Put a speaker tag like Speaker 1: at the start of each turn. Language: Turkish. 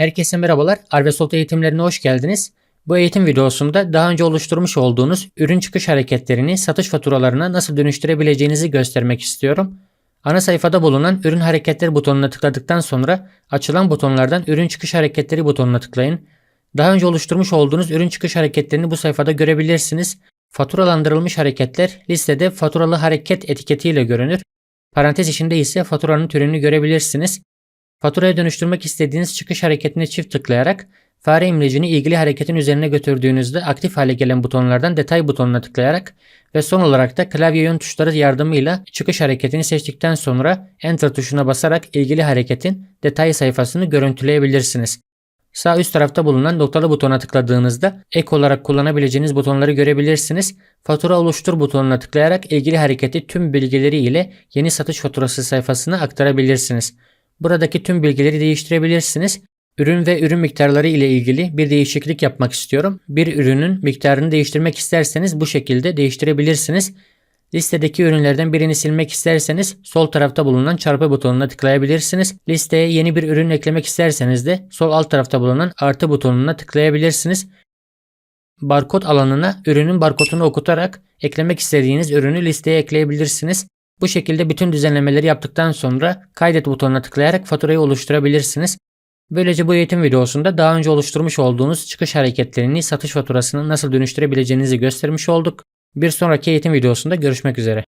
Speaker 1: Herkese merhabalar. Arvesoft eğitimlerine hoş geldiniz. Bu eğitim videosunda daha önce oluşturmuş olduğunuz ürün çıkış hareketlerini satış faturalarına nasıl dönüştürebileceğinizi göstermek istiyorum. Ana sayfada bulunan ürün hareketleri butonuna tıkladıktan sonra açılan butonlardan ürün çıkış hareketleri butonuna tıklayın. Daha önce oluşturmuş olduğunuz ürün çıkış hareketlerini bu sayfada görebilirsiniz. Faturalandırılmış hareketler listede faturalı hareket etiketiyle görünür. Parantez içinde ise faturanın türünü görebilirsiniz. Faturaya dönüştürmek istediğiniz çıkış hareketine çift tıklayarak fare imlecini ilgili hareketin üzerine götürdüğünüzde aktif hale gelen butonlardan detay butonuna tıklayarak ve son olarak da klavye yön tuşları yardımıyla çıkış hareketini seçtikten sonra Enter tuşuna basarak ilgili hareketin detay sayfasını görüntüleyebilirsiniz. Sağ üst tarafta bulunan noktalı butona tıkladığınızda ek olarak kullanabileceğiniz butonları görebilirsiniz. Fatura oluştur butonuna tıklayarak ilgili hareketi tüm bilgileri ile yeni satış faturası sayfasına aktarabilirsiniz. Buradaki tüm bilgileri değiştirebilirsiniz. Ürün ve ürün miktarları ile ilgili bir değişiklik yapmak istiyorum. Bir ürünün miktarını değiştirmek isterseniz bu şekilde değiştirebilirsiniz. Listedeki ürünlerden birini silmek isterseniz sol tarafta bulunan çarpı butonuna tıklayabilirsiniz. Listeye yeni bir ürün eklemek isterseniz de sol alt tarafta bulunan artı butonuna tıklayabilirsiniz. Barkod alanına ürünün barkodunu okutarak eklemek istediğiniz ürünü listeye ekleyebilirsiniz. Bu şekilde bütün düzenlemeleri yaptıktan sonra kaydet butonuna tıklayarak faturayı oluşturabilirsiniz. Böylece bu eğitim videosunda daha önce oluşturmuş olduğunuz çıkış hareketlerini satış faturasına nasıl dönüştürebileceğinizi göstermiş olduk. Bir sonraki eğitim videosunda görüşmek üzere.